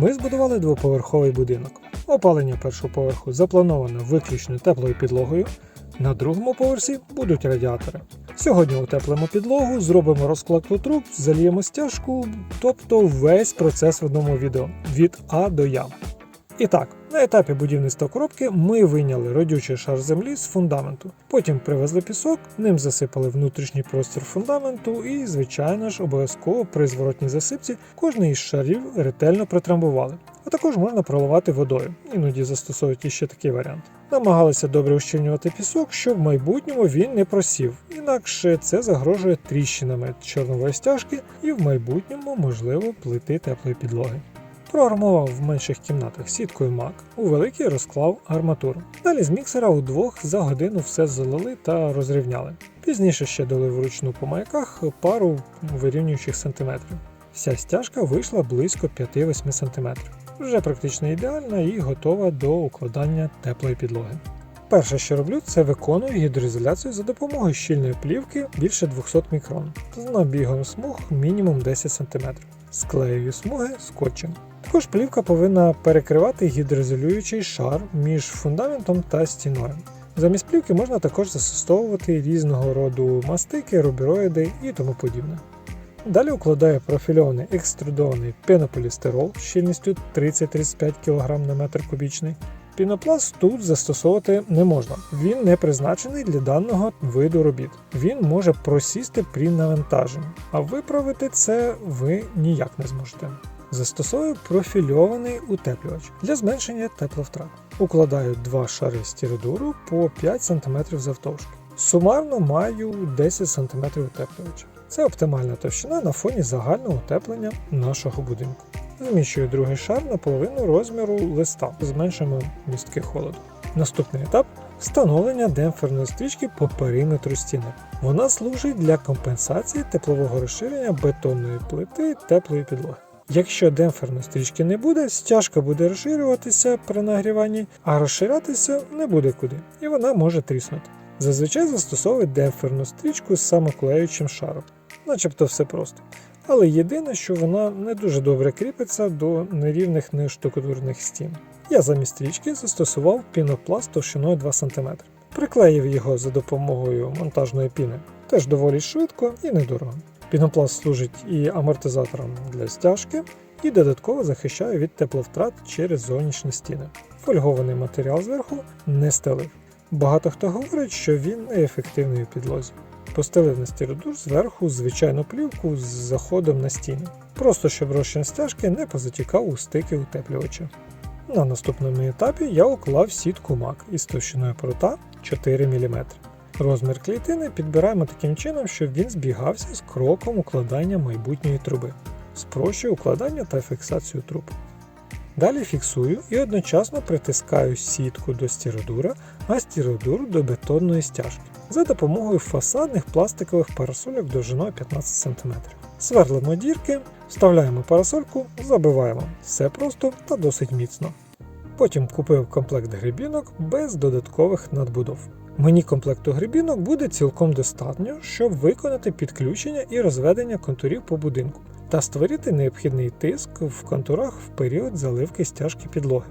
Ми збудували двоповерховий будинок. Опалення першого поверху заплановано виключно теплою підлогою. На другому поверсі будуть радіатори. Сьогодні утеплимо підлогу, зробимо розкладку труб, зальємо стяжку, тобто весь процес в одному відео від А до Я. І так, на етапі будівництва коробки ми вийняли родючий шар землі з фундаменту. Потім привезли пісок, ним засипали внутрішній простір фундаменту і, звичайно ж, обов'язково при зворотній засипці кожний із шарів ретельно протрамбували. А також можна проливати водою, іноді застосовують іще такий варіант. Намагалися добре ущільнювати пісок, щоб в майбутньому він не просів, інакше це загрожує тріщинами чорнової стяжки і в майбутньому можливо плити теплої підлоги. Проармував в менших кімнатах сіткою мак, у великій розклав арматуру. Далі з міксера удвох за годину все залили та розрівняли. Пізніше ще дали вручну по маяках пару вирівнюючих сантиметрів. Вся стяжка вийшла близько 5-8 см. Вже практично ідеальна і готова до укладання теплої підлоги. Перше, що роблю, це виконую гідроізоляцію за допомогою щільної плівки більше 200 мікрон з набігом смуг мінімум 10 см. Склеюю смуги скотчем. Також плівка повинна перекривати гідроізолюючий шар між фундаментом та стіною. Замість плівки можна також застосовувати різного роду мастики, рубіроїди і тому подібне. Далі укладаю профільований екструдований пенополістирол щільністю 30-35 кг на метр кубічний. Пінопласт тут застосовувати не можна. Він не призначений для даного виду робіт. Він може просісти при навантаженні, а виправити це ви ніяк не зможете. Застосовую профільований утеплювач для зменшення тепловтрат. Укладаю два шари стіридуру по 5 см завтовшки. Сумарно маю 10 см утеплювача. Це оптимальна товщина на фоні загального утеплення нашого будинку. Зміщую другий шар на половину розміру листа, зменшимо містки холоду. Наступний етап встановлення демпферної стрічки по периметру стіни. Вона служить для компенсації теплового розширення бетонної плити теплої підлоги. Якщо демпферної стрічки не буде, стяжка буде розширюватися при нагріванні, а розширятися не буде куди, і вона може тріснути. Зазвичай застосовують демпферну стрічку з самоклеючим шаром, начебто все просто. Але єдине, що вона не дуже добре кріпиться до нерівних нештукатурних стін. Я замість стрічки застосував пінопласт товщиною 2 см. Приклеїв його за допомогою монтажної піни. Теж доволі швидко і недорого. Пінопласт служить і амортизатором для стяжки, і додатково захищає від тепловтрат через зовнішні стіни. Фольгований матеріал зверху не стелив. Багато хто говорить, що він неефективний у підлозі. Постелив на стіродур зверху звичайну плівку з заходом на стіни, просто щоб розчин стяжки не позатікав у стики утеплювача. На наступному етапі я уклав сітку мак із товщиною прута 4 мм. Розмір клітини підбираємо таким чином, щоб він збігався з кроком укладання майбутньої труби. Спрощую укладання та фіксацію труб. Далі фіксую і одночасно притискаю сітку до стіродура, а стіродур до бетонної стяжки за допомогою фасадних пластикових парасольок довжиною 15 см. Сверлимо дірки, вставляємо парасольку, забиваємо. Все просто та досить міцно. Потім купив комплект грибінок без додаткових надбудов. Мені комплекту грибінок буде цілком достатньо, щоб виконати підключення і розведення контурів по будинку та створити необхідний тиск в контурах в період заливки стяжки підлоги.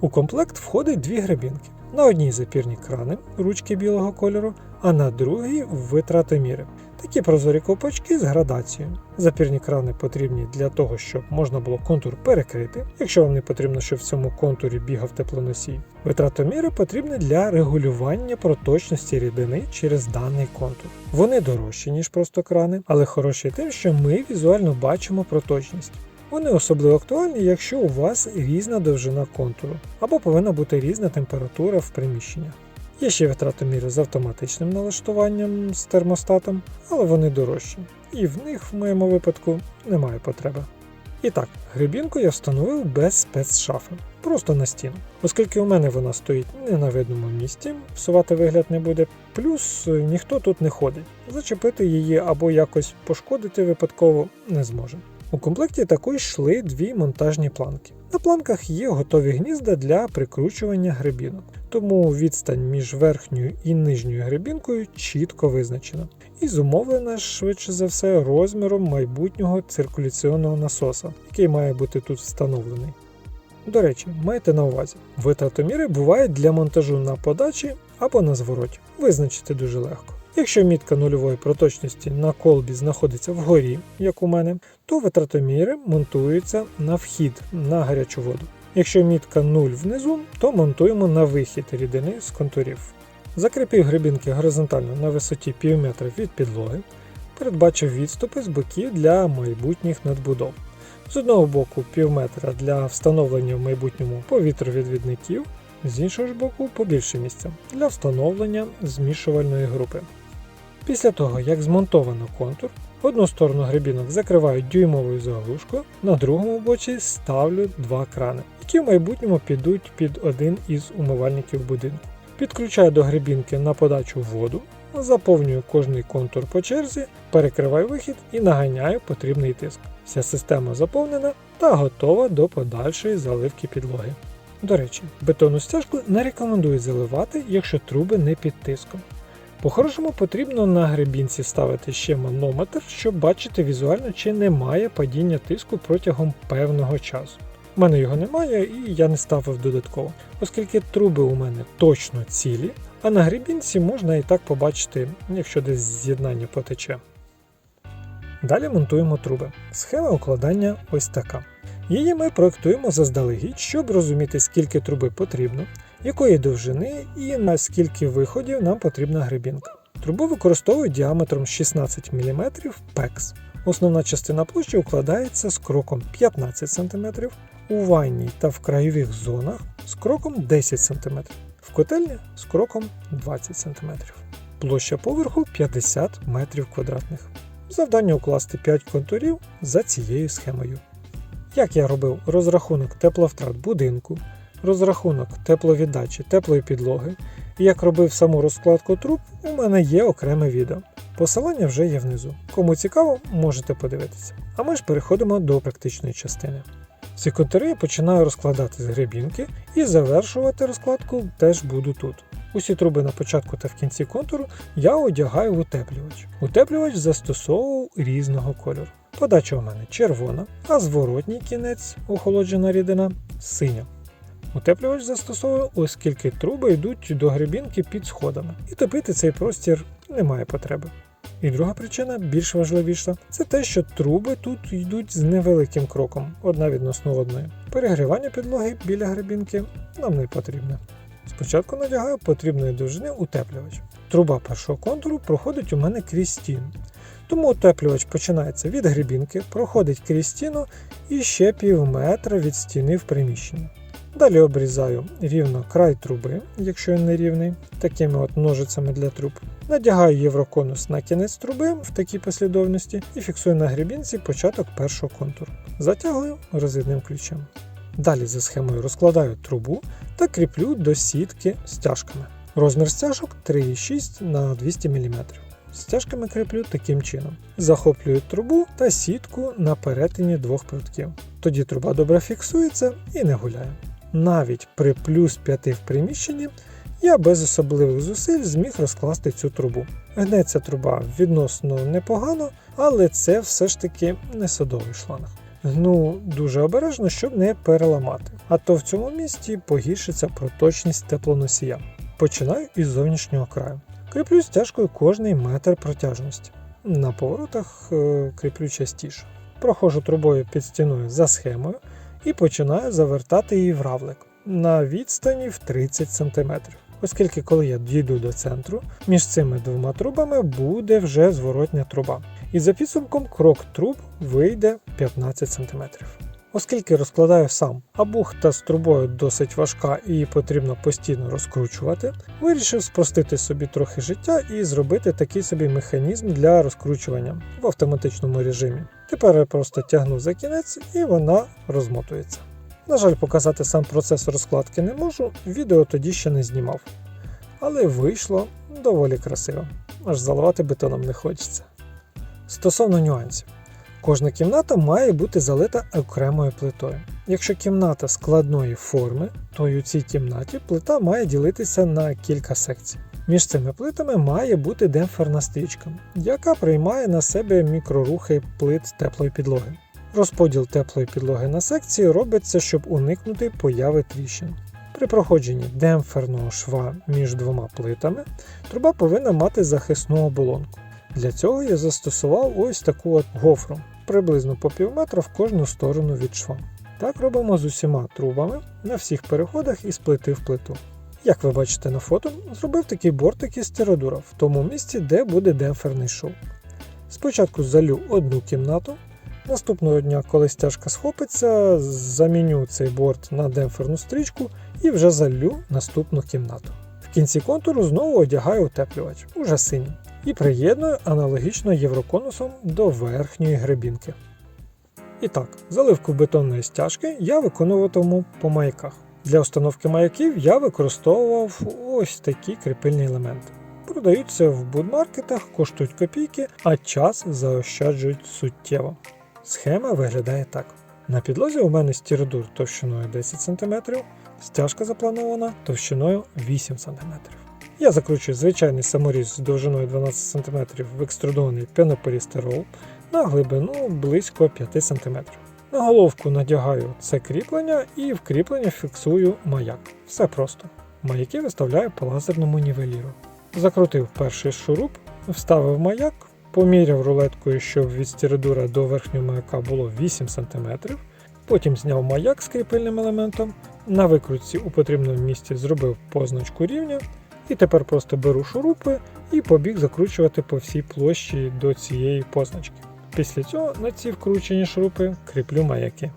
У комплект входить дві гребінки. На одній запірні крани, ручки білого кольору, а на другій витратоміри. Такі прозорі ковпачки з градацією. Запірні крани потрібні для того, щоб можна було контур перекрити, якщо вам не потрібно, щоб в цьому контурі бігав теплоносій. Витратоміри потрібні для регулювання проточності рідини через даний контур. Вони дорожчі, ніж просто крани, але хороші тим, що ми візуально бачимо проточність. Вони особливо актуальні, якщо у вас різна довжина контуру, або повинна бути різна температура в приміщеннях. Є ще витратоміри з автоматичним налаштуванням з термостатом, але вони дорожчі, і в них в моєму випадку немає потреби. І так, грибінку я встановив без спецшафи, просто на стіну. Оскільки у мене вона стоїть не на видному місці, псувати вигляд не буде, плюс е, ніхто тут не ходить. Зачепити її або якось пошкодити випадково не зможе. У комплекті також йшли дві монтажні планки. На планках є готові гнізда для прикручування грибінок. Тому відстань між верхньою і нижньою гребінкою чітко визначена. І зумовлена швидше за все розміром майбутнього циркуляційного насоса, який має бути тут встановлений. До речі, майте на увазі, витратоміри бувають для монтажу на подачі або на звороті. Визначити дуже легко. Якщо мітка нульової проточності на колбі знаходиться вгорі, як у мене, то витратоміри монтуються на вхід на гарячу воду. Якщо мітка 0 внизу, то монтуємо на вихід рідини з контурів. Закріпив гребінки горизонтально на висоті пів метра від підлоги, передбачив відступи з боків для майбутніх надбудов. З одного боку пів метра для встановлення в майбутньому повітровідвідників, з іншого ж боку побільше місця для встановлення змішувальної групи. Після того, як змонтовано контур, одну сторону гребінок закриваю дюймовою заглушкою, на другому боці ставлю два крани, які в майбутньому підуть під один із умивальників будинку. Підключаю до гребінки на подачу воду, заповнюю кожний контур по черзі, перекриваю вихід і наганяю потрібний тиск. Вся система заповнена та готова до подальшої заливки підлоги. До речі, бетонну стяжку не рекомендують заливати, якщо труби не під тиском. По-хорошому потрібно на гребінці ставити ще манометр, щоб бачити візуально, чи немає падіння тиску протягом певного часу. У мене його немає і я не ставив додатково, оскільки труби у мене точно цілі, а на гребінці можна і так побачити, якщо десь з'єднання потече. Далі монтуємо труби. Схема укладання ось така. Її ми проектуємо заздалегідь, щоб розуміти, скільки труби потрібно, якої довжини і на скільки виходів нам потрібна гребінка. Трубу використовують діаметром 16 мм PEX. Основна частина площі укладається з кроком 15 см, у ванній та в краєвих зонах з кроком 10 см, в котельні з кроком 20 см. Площа поверху 50 метрів квадратних. Завдання укласти 5 контурів за цією схемою. Як я робив розрахунок тепловтрат будинку, розрахунок тепловіддачі теплої підлоги, як робив саму розкладку труб, у мене є окреме відео. Посилання вже є внизу. Кому цікаво, можете подивитися. А ми ж переходимо до практичної частини. Ці контури я починаю розкладати з гребінки і завершувати розкладку теж буду тут. Усі труби на початку та в кінці контуру я одягаю в утеплювач. Утеплювач застосовував різного кольору. Подача у мене червона, а зворотній кінець охолоджена рідина синя. Утеплювач застосовую, оскільки труби йдуть до гребінки під сходами, і топити цей простір немає потреби. І друга причина, більш важливіша, це те, що труби тут йдуть з невеликим кроком, одна відносно одної. Перегрівання підлоги біля гребінки нам не потрібне. Спочатку надягаю потрібної довжини утеплювач. Труба першого контуру проходить у мене крізь стіну. Тому утеплювач починається від гребінки, проходить крізь стіну і ще пів метра від стіни в приміщенні. Далі обрізаю рівно край труби, якщо він не рівний, такими от ножицями для труб. Надягаю євроконус на кінець труби в такій послідовності і фіксую на гребінці початок першого контуру. Затягую розвідним ключем. Далі за схемою розкладаю трубу та кріплю до сітки стяжками. Розмір стяжок 3,6 на 200 мм. Стяжками кріплю таким чином. Захоплюю трубу та сітку на перетині двох прутків. Тоді труба добре фіксується і не гуляє. Навіть при плюс 5 в приміщенні я без особливих зусиль зміг розкласти цю трубу. Гнеться труба відносно непогано, але це все ж таки не садовий шланг. Гну дуже обережно, щоб не переламати, а то в цьому місці погіршиться проточність теплоносія. Починаю із зовнішнього краю. Кріплю стяжкою кожний метр протяжності. На поворотах е, кріплю частіше. Проходжу трубою під стіною за схемою і починаю завертати її в равлик на відстані в 30 см. Оскільки, коли я дійду до центру, між цими двома трубами буде вже зворотня труба. І за підсумком крок труб вийде 15 см. Оскільки розкладаю сам, а бухта з трубою досить важка і її потрібно постійно розкручувати, вирішив спростити собі трохи життя і зробити такий собі механізм для розкручування в автоматичному режимі. Тепер я просто тягну за кінець і вона розмотується. На жаль, показати сам процес розкладки не можу, відео тоді ще не знімав. Але вийшло доволі красиво, аж заливати бетоном не хочеться. Стосовно нюансів. Кожна кімната має бути залита окремою плитою. Якщо кімната складної форми, то й у цій кімнаті плита має ділитися на кілька секцій. Між цими плитами має бути демпферна стрічка, яка приймає на себе мікрорухи плит теплої підлоги. Розподіл теплої підлоги на секції робиться, щоб уникнути появи тріщин. При проходженні демпферного шва між двома плитами труба повинна мати захисну оболонку. Для цього я застосував ось таку от гофру, приблизно по пів метра в кожну сторону від шва. Так робимо з усіма трубами на всіх переходах із плити в плиту. Як ви бачите на фото, зробив такий бортик із стирадура в тому місці, де буде демпферний шов. Спочатку залю одну кімнату, наступного дня, коли стяжка схопиться, заміню цей борт на демпферну стрічку і вже залю наступну кімнату. В кінці контуру знову одягаю утеплювач, уже синій, і приєдную аналогічно євроконусом до верхньої гребінки. І так, заливку бетонної стяжки я виконуватиму по маяках. Для установки маяків я використовував ось такі кріпильні елементи. Продаються в будмаркетах, коштують копійки, а час заощаджують суттєво. Схема виглядає так: на підлозі у мене стіродур товщиною 10 см, стяжка запланована товщиною 8 см. Я закручую звичайний саморіз з довжиною 12 см в екструдований пенополістирол на глибину близько 5 см. На головку надягаю це кріплення і в кріплення фіксую маяк. Все просто. Маяки виставляю по лазерному нівеліру. Закрутив перший шуруп, вставив маяк, поміряв рулеткою, щоб від стіридура до верхнього маяка було 8 см. Потім зняв маяк з кріпильним елементом, на викрутці у потрібному місці зробив позначку рівня. І тепер просто беру шурупи і побіг закручувати по всій площі до цієї позначки. Після цього на ці вкручені шурупи кріплю маяки.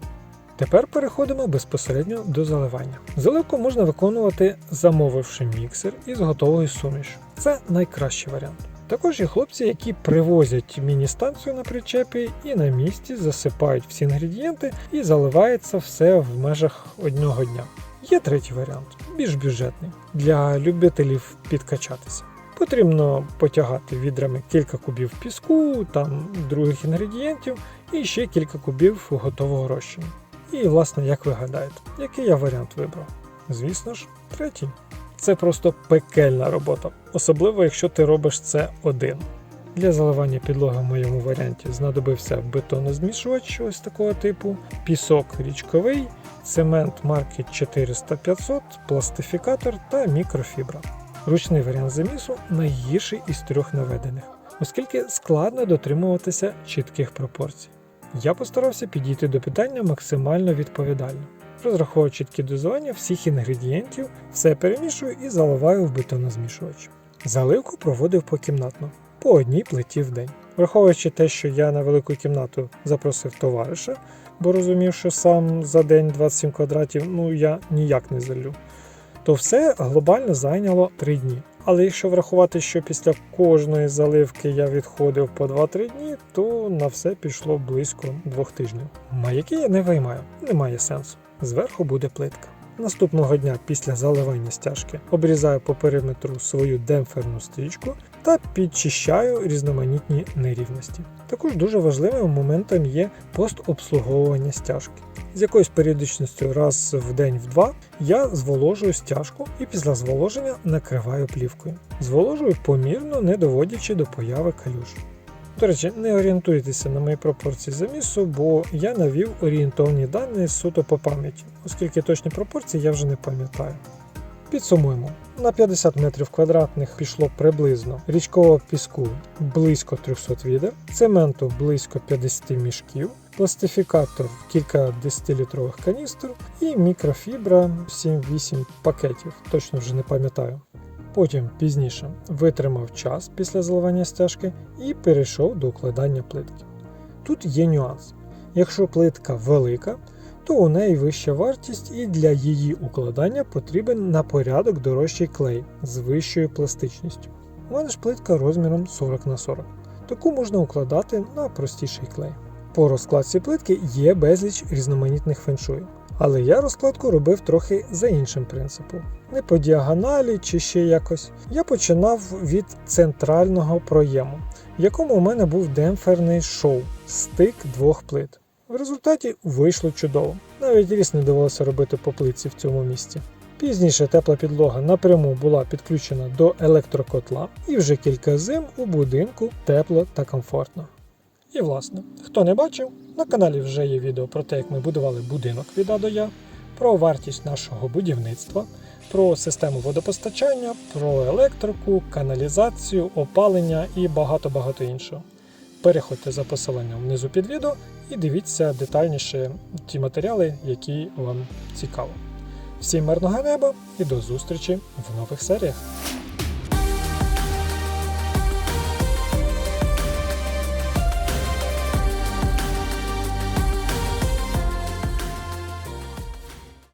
Тепер переходимо безпосередньо до заливання. Заливку можна виконувати, замовивши міксер із готовою сумішю. Це найкращий варіант. Також є хлопці, які привозять міні-станцію на причепі і на місці засипають всі інгредієнти і заливається все в межах одного дня. Є третій варіант, більш бюджетний, для любителів підкачатися. Потрібно потягати відрами кілька кубів піску, там других інгредієнтів і ще кілька кубів готового розчину. І, власне, як ви гадаєте, який я варіант вибрав? Звісно ж, третій. Це просто пекельна робота, особливо якщо ти робиш це один. Для заливання підлоги в моєму варіанті знадобився бетонозмішувач ось такого типу, пісок річковий, цемент марки 400-500, пластифікатор та мікрофібра. Ручний варіант замісу найгірший із трьох наведених, оскільки складно дотримуватися чітких пропорцій. Я постарався підійти до питання максимально відповідально. Розраховую чіткі дозування всіх інгредієнтів, все перемішую і заливаю в бетонозмішувач. Заливку проводив покімнатно, по одній плиті в день. Враховуючи те, що я на велику кімнату запросив товариша, бо розумів, що сам за день 27 квадратів ну я ніяк не залю, то все глобально зайняло 3 дні. Але якщо врахувати, що після кожної заливки я відходив по 2-3 дні, то на все пішло близько 2 тижнів. Маяки я не виймаю, немає сенсу. Зверху буде плитка. Наступного дня після заливання стяжки обрізаю по периметру свою демпферну стрічку та підчищаю різноманітні нерівності. Також дуже важливим моментом є постобслуговування стяжки. З якоюсь періодичністю раз в день в два я зволожую стяжку і після зволоження накриваю плівкою. Зволожую помірно, не доводячи до появи калюж. До речі, не орієнтуйтеся на мої пропорції замісу, бо я навів орієнтовні дані суто по пам'яті, оскільки точні пропорції я вже не пам'ятаю. Підсумуємо, на 50 метрів квадратних пішло приблизно річкового піску близько 300 відер, цементу близько 50 мішків, пластифікатор кілька 10-літрових каністр і мікрофібра 7-8 пакетів, точно вже не пам'ятаю. Потім пізніше витримав час після заливання стяжки і перейшов до укладання плитки. Тут є нюанс. Якщо плитка велика, то у неї вища вартість і для її укладання потрібен на порядок дорожчий клей з вищою пластичністю. У мене ж плитка розміром 40 на 40. Таку можна укладати на простіший клей. По розкладці плитки є безліч різноманітних феншуй. Але я розкладку робив трохи за іншим принципом. Не по діагоналі чи ще якось. Я починав від центрального проєму, в якому у мене був демпферний шоу стик двох плит. В результаті вийшло чудово. Навіть різ не довелося робити по плитці в цьому місці. Пізніше тепла підлога напряму була підключена до електрокотла, і вже кілька зим у будинку тепло та комфортно. І власне, хто не бачив, на каналі вже є відео про те, як ми будували будинок від А до Я, про вартість нашого будівництва, про систему водопостачання, про електрику, каналізацію, опалення і багато-багато іншого. Переходьте за посиланням внизу під відео і дивіться детальніше ті матеріали, які вам цікаво. Всім мирного неба і до зустрічі в нових серіях!